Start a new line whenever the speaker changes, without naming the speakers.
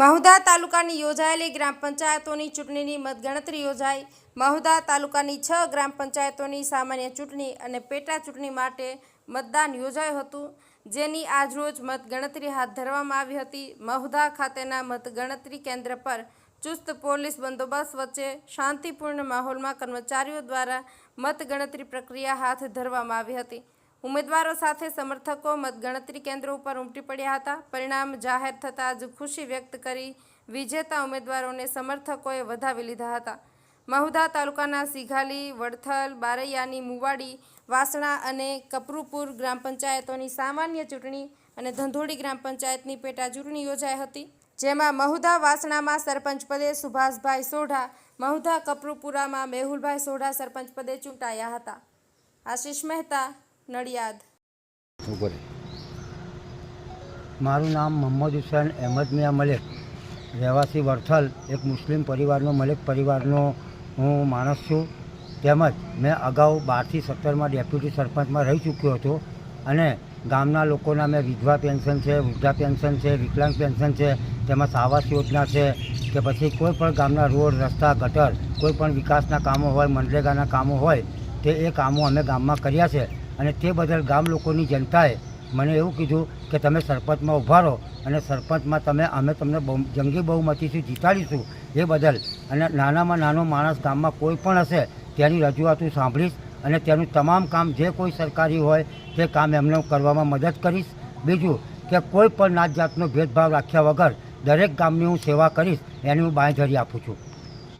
મહુધા તાલુકાની યોજાયેલી ગ્રામ પંચાયતોની ચૂંટણીની મતગણતરી યોજાઈ. મહુધા તાલુકાની છ ગ્રામ પંચાયતોની સામાન્ય ચૂંટણી અને પેટા ચૂંટણી માટે મતદાન યોજાયું હતું. જેની આજરોજ મતગણતરી હાથ ધરવામાં આવી હતી. મહુધા ખાતેના મતગણતરી કેન્દ્ર પર ચુસ્ત પોલીસ બંદોબસ્ત વચ્ચે શાંતિપૂર્ણ માહોલમાં કર્મચારીઓ દ્વારા મતગણતરી પ્રક્રિયા હાથ ધરવામાં આવી હતી. ઉમેદવારો સાથે સમર્થકો મતગણતરી કેન્દ્રો ઉપર ઉમટી પડ્યા હતા. પરિણામ જાહેર થતાં જ ખુશી વ્યક્ત કરી વિજેતા ઉમેદવારોને સમર્થકોએ વધાવી લીધા હતા. મહુધા તાલુકાના સિઘાલી, વડથલ, બારૈયાની મુવાડી, વાસણા અને કપરુપુર ગ્રામ પંચાયતોની સામાન્ય ચૂંટણી અને ધંધોડી ગ્રામ પંચાયતની પેટા ચૂંટણી યોજાઈ હતી. જેમાં મહુધા વાસણામાં સરપંચ પદે સુભાષભાઈ સોઢા મહુધા કપરુપુરામાં મેહુલભાઈ સોઢા સરપંચ પદે ચૂંટાયા હતા. આશીષ મહેતા નડિયાદ.
મારું નામ મોહમ્મદ હુસૈન અહેમદ મિયા મલિક. રહેવાસી વરથલ, એક મુસ્લિમ પરિવારનો મલિક પરિવારનો હું માણસ છું. તેમજ મેં અગાઉ બારથી સત્તરમાં ડેપ્યુટી સરપંચમાં રહી ચૂક્યો હતો અને ગામના લોકોના મેં વિધવા પેન્શન છે, વૃદ્ધા પેન્શન છે, વિકલાંગ પેન્શન છે તેમાં આવાસ યોજના છે કે પછી કોઈ પણ ગામના રોડ, રસ્તા, ગટર, કોઈ પણ વિકાસના કામો હોય, મનરેગાના કામો હોય તે એ કામો અમે ગામમાં કર્યા છે. અને તે બદલ ગામ લોકોની જનતાએ મને એવું કીધું કે તમે સરપંચમાં ઊભા રહો અને સરપંચમાં તમે, અમે તમને બહુ, જંગી બહુમતીથી જીતાડીશું એ બદલ. અને નાનામાં નાનો માણસ ગામમાં કોઈ પણ હશે તેની રજૂઆત સાંભળીશ અને તેનું તમામ કામ જે કોઈ સરકારી હોય તે કામ એમને કરવામાં મદદ કરીશ. બીજું કે કોઈ પણ નાત જાતનો ભેદભાવ રાખ્યા વગર દરેક ગામની હું સેવા કરીશ, એની હું બાંયધરી આપું છું.